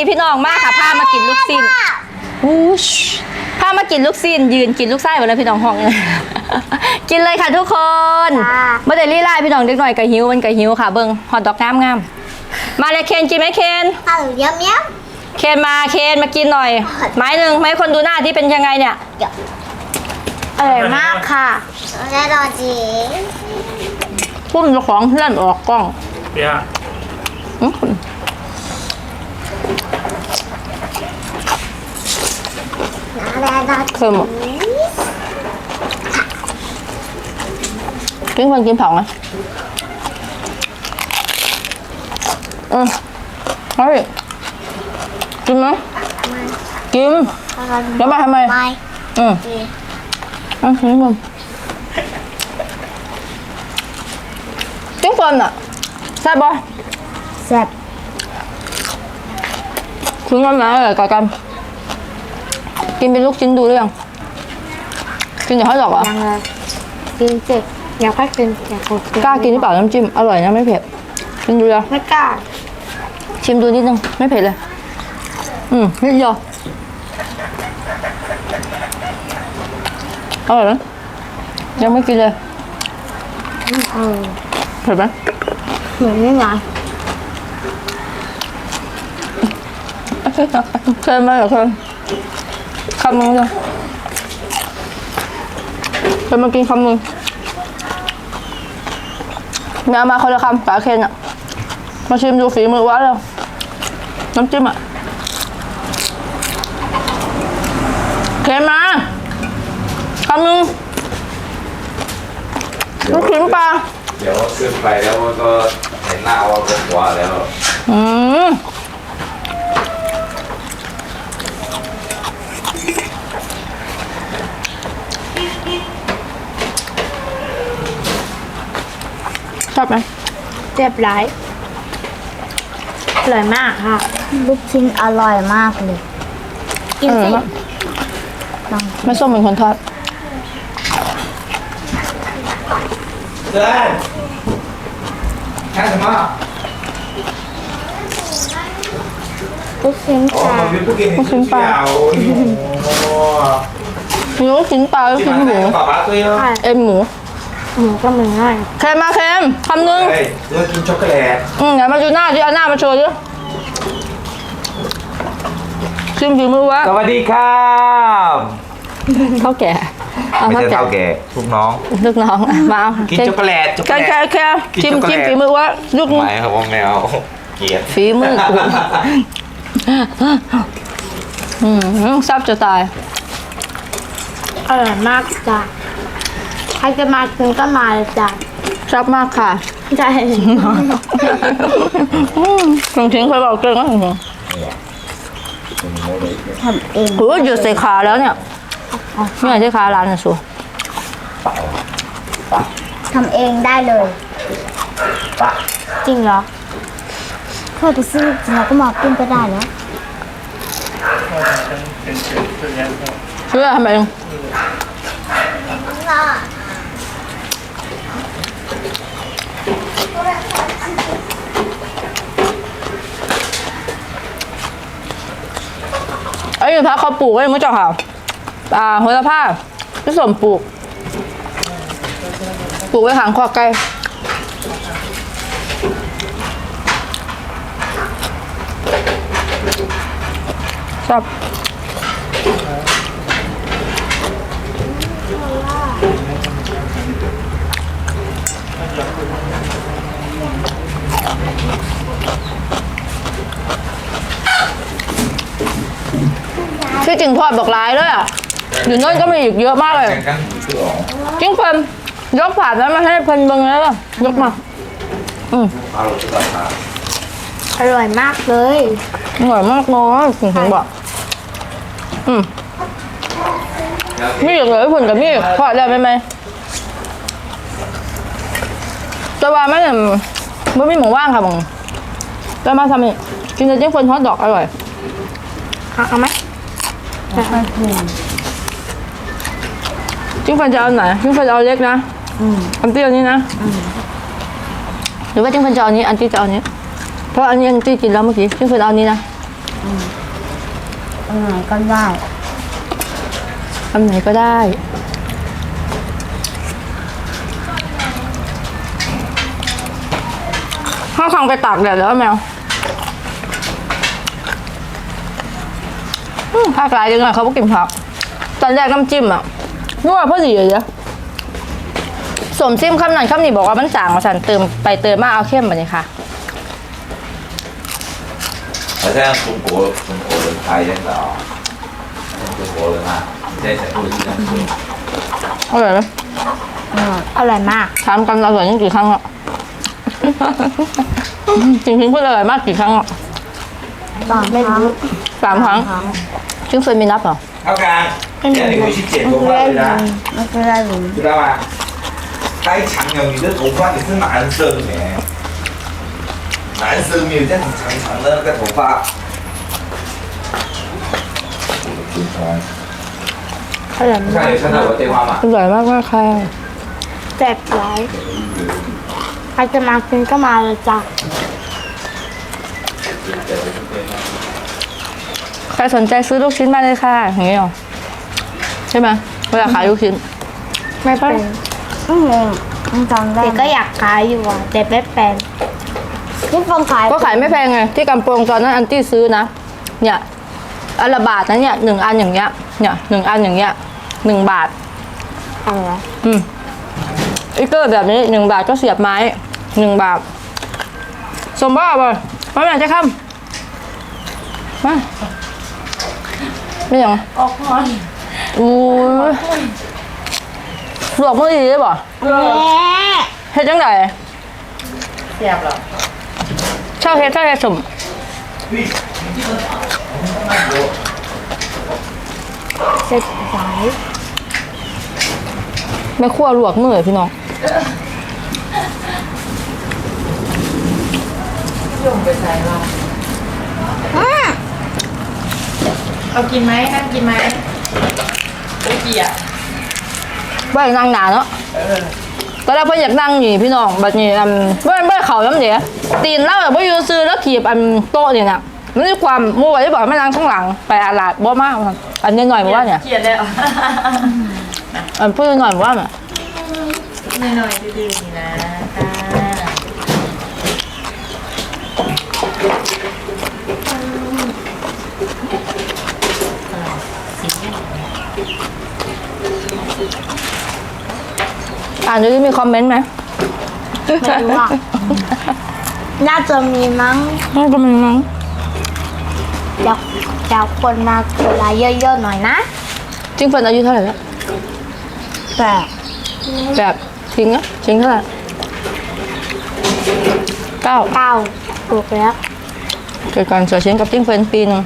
นี้พี่น้องมากค่ะพามากินลูกสิ้นอู้ชพามากินลูกสิ้น ยืนกินลูกไส้หมดเลยพี่น้องห้องกินเลยค่ะทุกคนไม่ได้รีไล่พี่น้องเด็กหน่อยกับหิวมันกับหิวค่ะเบิ้งฮอตดอกงามงามๆมาเลยเคนกินไหมเคนข้าวเยี่ยมเยี่ยมเคนมาเคนมากินหน่อย ไม้หนึ่งไม้คนดูหน้าที่เป็นยังไงเนี่ยอร่อยมากค่ะแล้วรอจีพุ่มเจ้าของเลื่อนออกกล้องเปีย อื้อแล้วรอเพิ่มอะกินคนกินเผาไหมเออเฮ้ยกินไหม กินแล้วมาทำไมไม่อืมอืมนี่มึงจิ้งฟันอะแซ่บปะแซ่บคุณกันไหมอะไรกันกันกินเป็นลูกชิ้นดูหรือยัง กินเดี๋ยวเขาหลอกเหรอะยังเลยกินเสร็จอยากค่อยกินอยากกินกล้ากินหรือเปล่าน้ำจิ้มอร่อยนะไม่เผ็ดกินดูเลยไม่กล้า ชิมดูนิดนึงไม่เผ็ดเลย อืมนิดเดียวอร่อยนะยังไม่กินเลยเออเผ็ดไหมเหมือนไม่ไหวเค็มไหมเหรอเค็มคำนึงจ้ะเค็มมากินคำนึงแม่เอามาคนละคำปลาเค็นอะ มาชิมดูฝีมือวัดเลยน้ำจิ้มอะ เค็มมาคำนึงลูกชิ้นปลา เดี๋ยวขึ้นไปแล้วมันก็เห็นหน้าว่าเป็นหัวแล้ว อืม อบไหมเจ็บร้ายอร่อยมากค่ะ ลูกชิ้นอร่อยมากเลย กินสิ ลองแม่ส้มเป็นคนทอดเดินแค่สมอลูกชิ้นปลาลูกชิ้นปลาลูกชิ้นปลาลูกชิ้นหมูเองเอ็นหมู หมก็มัง่ายเค็มมาเค็มคำนึงเมื่อกินช็อกโกแลตอืมเดี๋ยวมาดูหน้าดิเอาหน้ามาโชว์ดิชิมฝีมือวะสวัสดีครับเท่าแก่ไม่ใช่เท่าแก่ลูกน้อง ลูกน้องอ่มาเอากินช็อกโกแลตช็อกโกแค่แลค่ต แค่กิชิมชิมต ฝีมือวะลูกไม่ครับว่าแมวเกลียดฝีมืออืมแซับจะตาย อร่อยมากจ้ะ ใครจะมากินก็มาเลยจ้ะซับมากค่ะใช่ถึงถึงเคยบอกเกินก็ถึงทำเองกูว่าหยุดใส่ขาแล้วเนี่ยไม่อยากใช้ขาร้านนะสูทำเองได้เลย จริงเหรอเคยไปซื้อจริงเราก็มาปิ้งก็ได้แล้วช่วยทำเอ ไอ้ยพักเขาปลูกไว้มั้งเจ้าค่ะอ่าโหระพาพี่สมปลูก ปลูกไว้หางคอไก่ชอบ ที่จริงทอดบอกร้ายเลยอะอยู่โนั่นก็มีอีกเยอะมากเลยแข่งกันคืออ๋อจิ้งเพิ่นยกผ่านแล้วมาให้เพิ่นเบิ่งแล้วล่ะยกมา เอาลูกกระตาอร่อยมากเลย อร่อยมากเลยถึงถึงบอกอืมมีอีกเลยเพิ่นกับมีอีกพอแล้วไหมไหมแต่ว่าไม่เนี่ย ไม่มีหมูว่างค่ะมึงแต่มาทำนี่กินแต่จิ้งเพิ่นฮอตดอกอร่อยเอาเอาไหมจิ้งเพิ่นจะเอาไหนจิ้งเพิ่นจะเอาเล็กนะอันตี้อันนี้นะหรือว่าจิ้งเพิ่นจะเอาอันนี้ อันตี้จะเอาอันนี้ เพราะอันนี้อันตี้กินแล้วเมื่อกี้จิ้งเพิ่นเอาอันนี้นะอันไหนก็ได้ทำไหนก็ได้ ห้าครั้งไปตากแดดแล้วแมวอืมภาคหลายจังเลยเขาบอกกินผัก ตอนแรกน้ำจิ้มอ่ะนัวพอดีเลยเด้อสวมซิมคำนั้นคำนี้บอกว่ามันจางมาสันเติมไปเติมมาเอาเข้มมาเลยค่ะ 好像中国中国人拍的啊，中国人啊，现在才会这样做。 อร่อยไหม อืมอร่อยมาก ถามกันอร่อยยังกี่ครั้งอ่ะ จริงๆพูดอร่อยมากกี่ครั้งอ่ะ ตอนไม่รู้ สามครั้งซึ่งเฟยมีนับเหรอ 阿刚，现在你回去剪头发回来， ไม่เป็นไรหรือ 知道吗？太长了，你的头发你是男生哎，男生没有这样子长长的那个头发。 อร่อย 你 มาก 看有看到我的电话吗？ อร่อยมากมากค่ะ แซ่บร้ายใค รจะมากินก็มาเลยจ้ะ ใครสนใจซื้อลูกชิ้นมาเลยค่ะ อย่างนี้หรอ ใช่ไหมเวลาขายลูกชิ้น ไม่เป็นอืมจำได้แต่ก็อยากขายอยู่อะแต่ไม่เป็นนี่ฟองขายก็ขายไม่แพงไงที่กำปงตอนนั้นอันตี้ซื้อนะ เนี่ยอันละบาทนะเนี่ยหนึ่งอันอย่างเงี้ย เนี่ยหนึ่งอันอย่างเงี้ยหนึ่งบาทอะไรอืมอีกเกอร์แบบนี้หนึ่งบาทก็เสียบไม้ หนึ่งบาท สมบ้าบ่มาแม่จะคำมาไม่ยังออกมาอู้ยลวกมือดีได้บ่แม่เฮ็ดจังไดเสียบหรอเช่าเฮ็ดเช่าเฮ็ดสมเสร็จสายแม่ครัวลวกมือพี่น้อง ยุ่งไปใส่เราเอากินไหมนั่งกินไหมโอ้ยเกียร์บ่ได้นั่งหนาเนาะตอนแรกเพิ่นอยากนั่งอยู่พี่น้องบัดนี้อันบ่ได้บ่ได้เข้าน้ำเดียตีนเราแบบบ่อยู่ซื่อแล้วขีบอันโต๊ะนี่น่ะมันมีความหมู่ว่าได้บอกให้มานั่งข้างหลังไปอาลาดบ่มาอันนี้หน่อยบ่ว่าเนี่ยเกียร์แล้วอันพูดหน่อยบ่ว่าเนี่ยหน่อยๆดื้อๆนี่นะจ้า อ่านดูดิมีคอมเมนต์ไหมไม่รู้อะน่าจะมีมั้งน่าจะมีมั้งเดี๋ยวเดี๋ยวคนมากดไลค์เยอะๆหน่อยนะจริงเพิ่นอายุเท่าไหร่แล้วแต่แบบทิ้งอะทิ้งเท่าไหร่เก้าเก้าถูกแล้วเกิดก่อนเสือเชียงกับจิ้งเฟินปีหนึง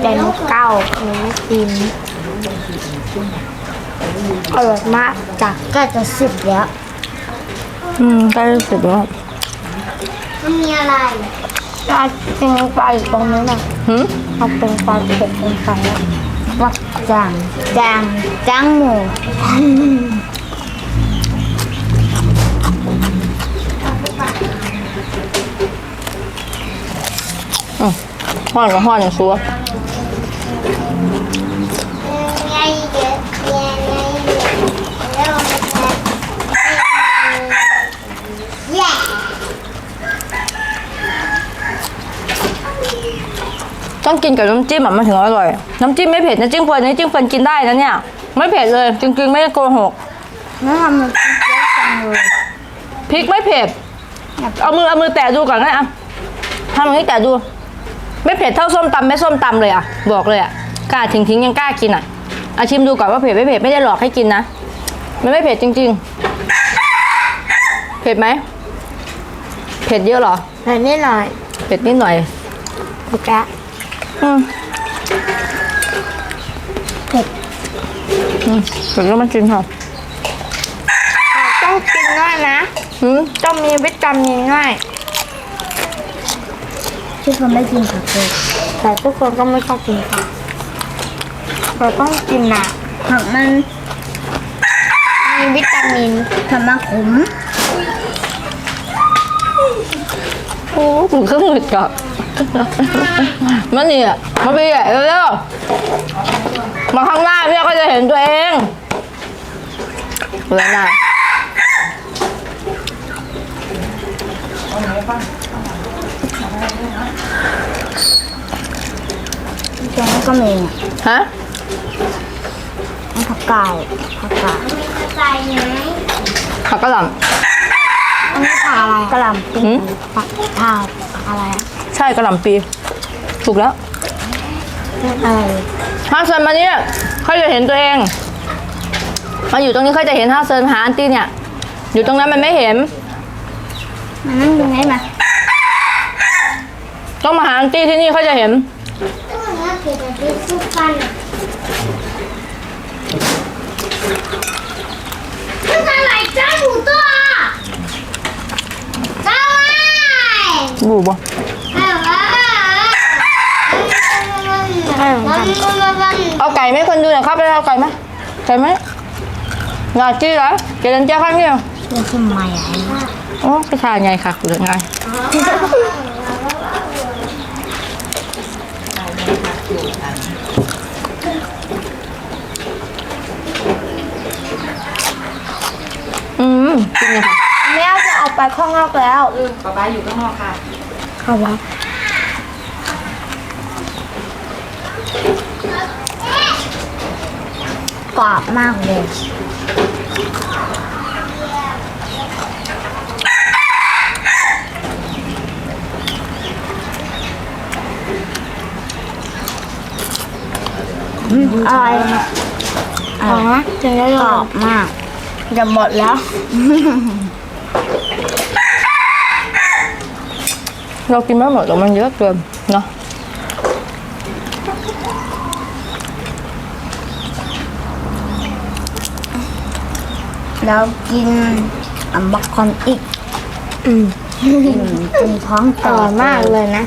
แต่หนูเก้าหนูไม่กิน อร่อยมากจ้ะก็จะสิบแล้ว อืมใกล้สิบแล้วมันมีอะไรจะกินปลาอีกตรงนี้น่ะหืมเอาเป็นปลาเผ็ดเป็นไฟแล้วว่าจางจางจางหมูห่อนกับห่อนอย่างซัว ต้องกินกับน้ำจิ้มอะมันถึงอร่อย น้ำจิ้มไม่เผ็ดนะจิ้มเฟิร์นนี่จิ้มเฟิร์นกินได้นะเนี่ย ไม่เผ็ดเลย จริงๆไม่ได้โกหกแล้วทำมันเยอะจังเลยพริกไม่เผ็ด เอามือเอามือแตะดูก่อนนะอะทำอย่างนี้แตะดู ไม่เผ็ดเท่าส้มตำไม่ส้มตำเลยอะ บอกเลยอะกล้าทิ้งทิ้งๆยังกล้ากินอะเอาชิมดูก่อนว่าเผ็ดไม่เผ็ดไม่ได้หลอกให้กินนะมันไม่เผ็ดจริง ๆ เผ็ดไหมเผ็ดเยอะเหรอแต่นี่หน่อยเผ็ดนิดหน่อยดูแกะ อืมเผ็ดอืมเผ็ดแล้วมันกินค่ะต้องกินง่ายนะ อืมต้องมีวิตามินง่ายทุกคนไม่กินผักเลยแต่ทุกคนก็ไม่ชอบกินผักเราต้องกินนะผักมันมีวิตามินผักมันขม โอ้ผมเครื่องหงุดกับ มันนี่อะมาพี่อะเร็วๆมาข้างหน้าพี่ก็จะเห็นตัวเองเลยหน้าแกงก็มีฮะผักกาดผักกาดผักกาดไหมผักกะหล่อันนี้ผักอะไรกระหล่ำปีหืมผักผักอะไรอะำใช่กระหล่ำปีถูกแล้วอะไรฮาเซนมาเนี่ยเขาจะเห็นตัวเองมาอยู่ตรงนี้เขาจะเห็นฮาเซนหาอันตี้เนี่ย อยู่ตรงนั้นมันไม่เห็นมานั่งตรงไหนมาต้องมาหาอันตี้ที่นี่เขาจะเห็นบูบะ เอาไก่ไหมคนดูน่อยครับแล้วเอาไก่ไหมไก่ไหมอยากจี้เหรอเดี๋ยเจ้าข้างนี้เหรอทำไมอะโอ้ประทานไงค่ะหรือไงอืมจริงค่ะแม่จะออกไปข้างนอกแล้วป๊าป๊าอยู่ข้างนอกค่ะครับ รอบมากเลยอะไรอ๋อจะได้กรอบมาก จะหมดแล้ว เรากินไม่หมดหรอกมันเยอะเกินเนาะ แล้วกินอัมบักคอนอีกอืมกินท้องแตกมากเลยนะ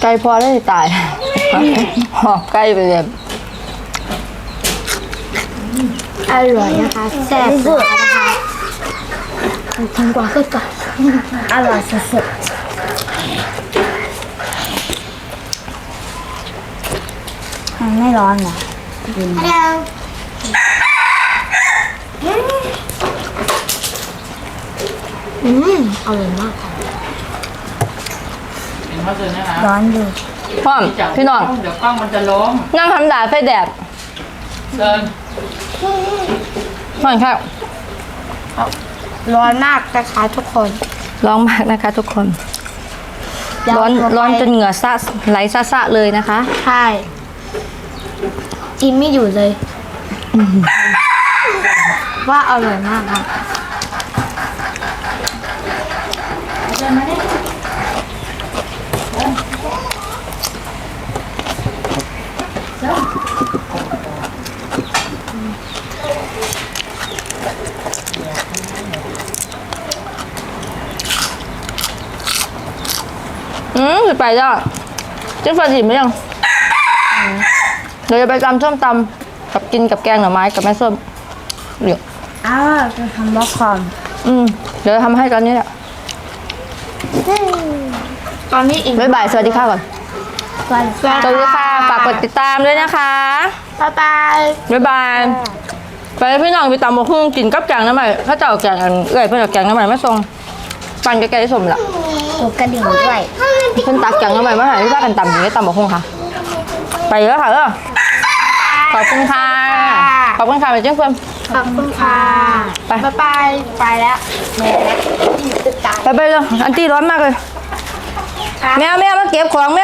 ไก่พอได้ตาย หอบไก่ไปเลยอร่อยนะคะแซ่บสุดนะคะทิ้งกว่าก็ก่อนอร่อยสุดๆ มันไม่ร้อนเหรอกินอืมอร่อยมากค่ะเห็นว่าเจอนะคะร้อนอยู่พ่อมพี่น้องเดี๋ยวกล้องมันจะล้มนั่งทำด่าไฟแดดเดินพ่อนครับร้อนมากนะคะทุกคนร้องมากนะคะทุกคน ร้อนร้อนจนเหงื่อซะไหลซะๆเลยนะคะ ใช่ กินไม่อยู่เลย ว่าอร่อยมากค่ะอืมไปแล้วจิ้มฟันหิมไหมยัง เดี๋ยวจะไปตำส้มตำกับกินกับแกงหน่อไม้กับแม่ส้มเดี๋ยวอ้าวจะทำบล็อกคอมอืมเดี๋ยวทำให้กันนี่แหละตอนนี้อีกบ๊ายบายสวัสดีค่ะก่อนสวัสดีสวัสดีค่ะฝากกดติดตามด้วยนะคะบ๊ายบายบ๊ายบายไปพี่น้องไปตำบกหุ่งกินกับแกงน้ำใหม่ถ้าเจ้าแกงอันเอ้ยเพื่อนเอาแกงน้ำใหม่มาส่งปั่นใกล้ๆสมละกดกระดิ่งด้วยเพื่อนตักแกงน้ำใหม่มาให้พี่ว่ากันตำอย่างนี้ตำบกหุ่งค่ะ ไปแล้วค่ะเออขอบคุณค่ะ ขอบคุณค่ะไปเจ้าเพื่อนขอบคุณค่ะ ไปบ๊ายบายไปแล้วแม่ติดตามไปไปเลยอันตี้ร้อนมากเลย แม่แม่มาเก็บของแม่